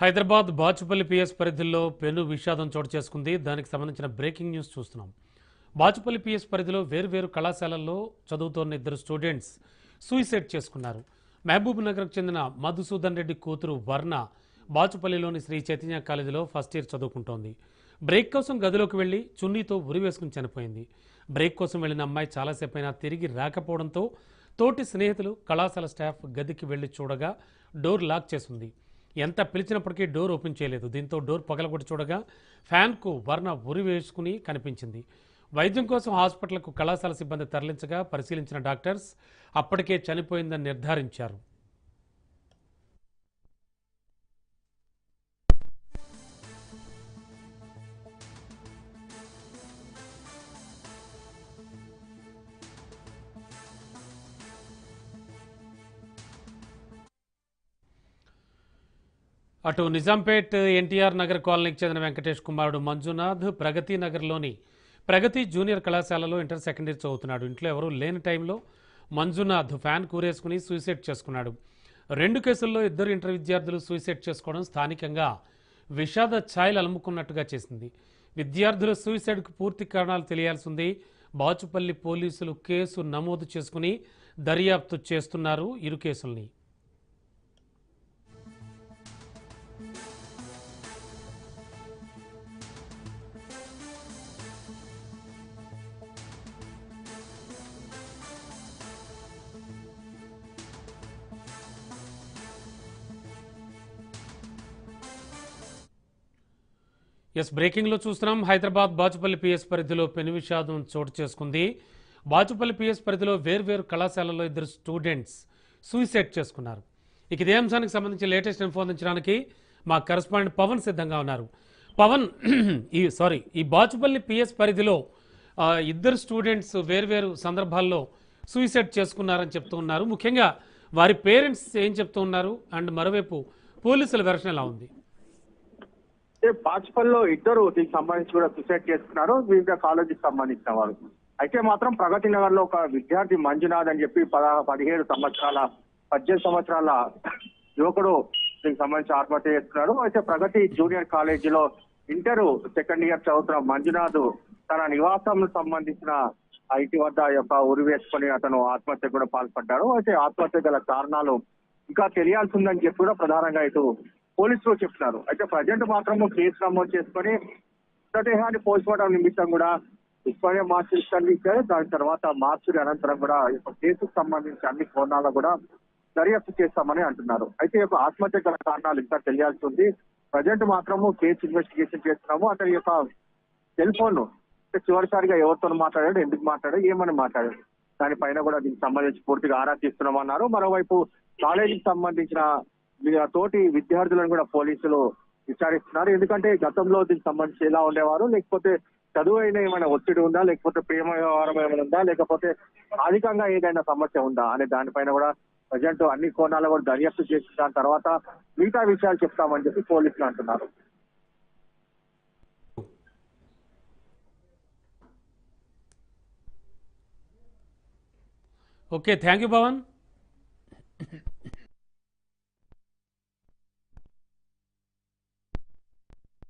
Hyderabad Bachupally PS పరిధిలో పెను విషాదం చోటు చేసుకుంది. దానికి సంబంధించిన బ్రేకింగ్ న్యూస్ చూస్తున్నాం. బాచుపల్లి పిఎస్ పరిధిలో వేర్వేరు కళాశాలల్లో చదువుతోన్న ఇద్దరు స్టూడెంట్స్ సూసైడ్ చేసుకున్నారు. మహబూబ్ నగర్కు చెందిన మధుసూదన్ రెడ్డి కూతురు వర్ణ బాచుపల్లిలోని శ్రీ చైతన్య కాలేజీలో ఫస్ట్ ఇయర్ చదువుకుంటోంది. బ్రేక్ కోసం గదిలోకి వెళ్ళి చున్నీతో ఉరివేసుకుని చనిపోయింది. బ్రేక్ కోసం వెళ్ళిన అమ్మాయి చాలాసేపైనా తిరిగి రాకపోవడంతో తోటి స్నేహితులు కళాశాల స్టాఫ్ గదికి వెళ్ళి చూడగా డోర్ లాక్ చేసింది ఎంత పిలిచినప్పటికీ డోర్ ఓపెన్ చేయలేదు. దీంతో డోర్ పగలగొట్టి చూడగా ఫ్యాన్కు వర్ణ ఉరి వేసుకుని కనిపించింది. వైద్యం కోసం హాస్పిటల్కు కళాశాల సిబ్బంది తరలించగా పరిశీలించిన డాక్టర్స్ అప్పటికే చనిపోయిందని నిర్ధారించారు. అటు నిజాంపేట్ ఎన్టీఆర్ నగర్ కాలనీకి చెందిన వెంకటేష్ కుమారుడు మంజునాథ్ ప్రగతి నగర్లోని ప్రగతి జూనియర్ కళాశాలలో ఇంటర్ సెకండరీ చదువుతున్నాడు. ఇంట్లో ఎవరూ లేని టైంలో మంజునాథ్ ఫ్యాన్ కూరేసుకుని సూసైడ్ చేసుకున్నాడు. రెండు కేసుల్లో ఇద్దరు ఇంటర్ విద్యార్థులు సూసైడ్ చేసుకోవడం స్థానికంగా విషాద ఛాయలు అలుముకున్నట్టుగా చేసింది. విద్యార్థుల సూసైడ్కు పూర్తి కారణాలు తెలియాల్సి ఉంది బాచుపల్లి పోలీసులు కేసు నమోదు చేసుకుని దర్యాప్తు చేస్తున్నారు ఇరు కేసుల్ని. ఎస్ బ్రేకింగ్లో చూస్తున్నాం. హైదరాబాద్ బాచుపల్లి పిఎస్ పరిధిలో పెను విషాదం చోటు చేసుకుంది. బాచుపల్లి పిఎస్ పరిధిలో వేర్వేరు కళాశాలలో ఇద్దరు స్టూడెంట్స్ సూసైడ్ చేసుకున్నారు. ఇక ఇదే అంశానికి సంబంధించి లేటెస్ట్ ఇన్ఫో అందించడానికి మా కరస్పాండెంట్ పవన్ సిద్ధంగా ఉన్నారు. పవన్ ఈ సారీ ఈ బాచుపల్లి పిఎస్ పరిధిలో ఇద్దరు స్టూడెంట్స్ వేర్వేరు సందర్భాల్లో సూసైడ్ చేసుకున్నారని చెప్తూ ఉన్నారు. ముఖ్యంగా వారి పేరెంట్స్ ఏం చెప్తూ ఉన్నారు? అండ్ మరోవైపు పోలీసుల వెర్షన్ ఎలా ఉంది? పాచిపల్లిలో ఇద్దరు దీనికి సంబంధించి కూడా సూసైడ్ చేసుకున్నారు. వివిధ కాలేజీకి సంబంధించిన వారు అయితే మాత్రం ప్రగతి నగర్లో ఒక విద్యార్థి మంజునాథ్ అని చెప్పి పద పదిహేడు సంవత్సరాల పద్దెనిమిది సంవత్సరాల యువకుడు దీనికి సంబంధించి ఆత్మహత్య చేసుకున్నాడు. అయితే ప్రగతి జూనియర్ కాలేజీలో ఇంటర్ సెకండ్ ఇయర్ చదువుతున్న మంజునాథ్ తన నివాసం సంబంధించిన ఐటీ వద్ద యొక్క ఉరి వేసుకొని అతను ఆత్మహత్య కూడా పాల్పడ్డాడు. అయితే ఆత్మహత్య గల కారణాలు ఇంకా తెలియాల్సిందని చెప్పి కూడా ప్రధానంగా ఇటు పోలీసులు చెప్తున్నారు. అయితే ప్రజెంట్ మాత్రము కేసు నమోదు చేసుకొని మృతదేహాన్ని పోస్ట్ మార్టం నిమిత్తం కూడా ఉస్మానియా మార్చి స్పందించారు దాని తర్వాత మార్చి అనంతరం కూడా ఈ కేసుకు సంబంధించి అన్ని కోణాలు కూడా దర్యాప్తు చేస్తామని అంటున్నారు. అయితే ఈ యొక్క ఆత్మహత్య గల కారణాలు ఇంకా తెలియాల్సి ఉంది. ప్రజెంట్ మాత్రము కేసు ఇన్వెస్టిగేషన్ చేస్తున్నాము. అతని యొక్క సెల్ ఫోన్ చివరిసారిగా ఎవరితో మాట్లాడాడు ఎందుకు మాట్లాడాడు ఏమని మాట్లాడాడు. దానిపైన కూడా దీనికి సంబంధించి పూర్తిగా ఆరా తీస్తున్నామన్నారు. మరోవైపు కాలేజీకి సంబంధించిన తోటి విద్యార్థులను కూడా పోలీసులు విచారిస్తున్నారు. ఎందుకంటే గతంలో దీనికి సంబంధించి ఎలా ఉండేవారు? లేకపోతే చదువు అయినా ఏమైనా ఒత్తిడి ఉందా? లేకపోతే ప్రేమ వ్యవహారం ఏమైనా ఉందా? లేకపోతే అధికంగా ఏదైనా సమస్య ఉందా? అనే దానిపైన కూడా ప్రజెంట్ అన్ని కోణాలు కూడా దర్యాప్తు చేసిన దాని తర్వాత మిగతా విషయాలు చెప్తామని చెప్పి పోలీసులు అంటున్నారు. Okay thank you Bhavan.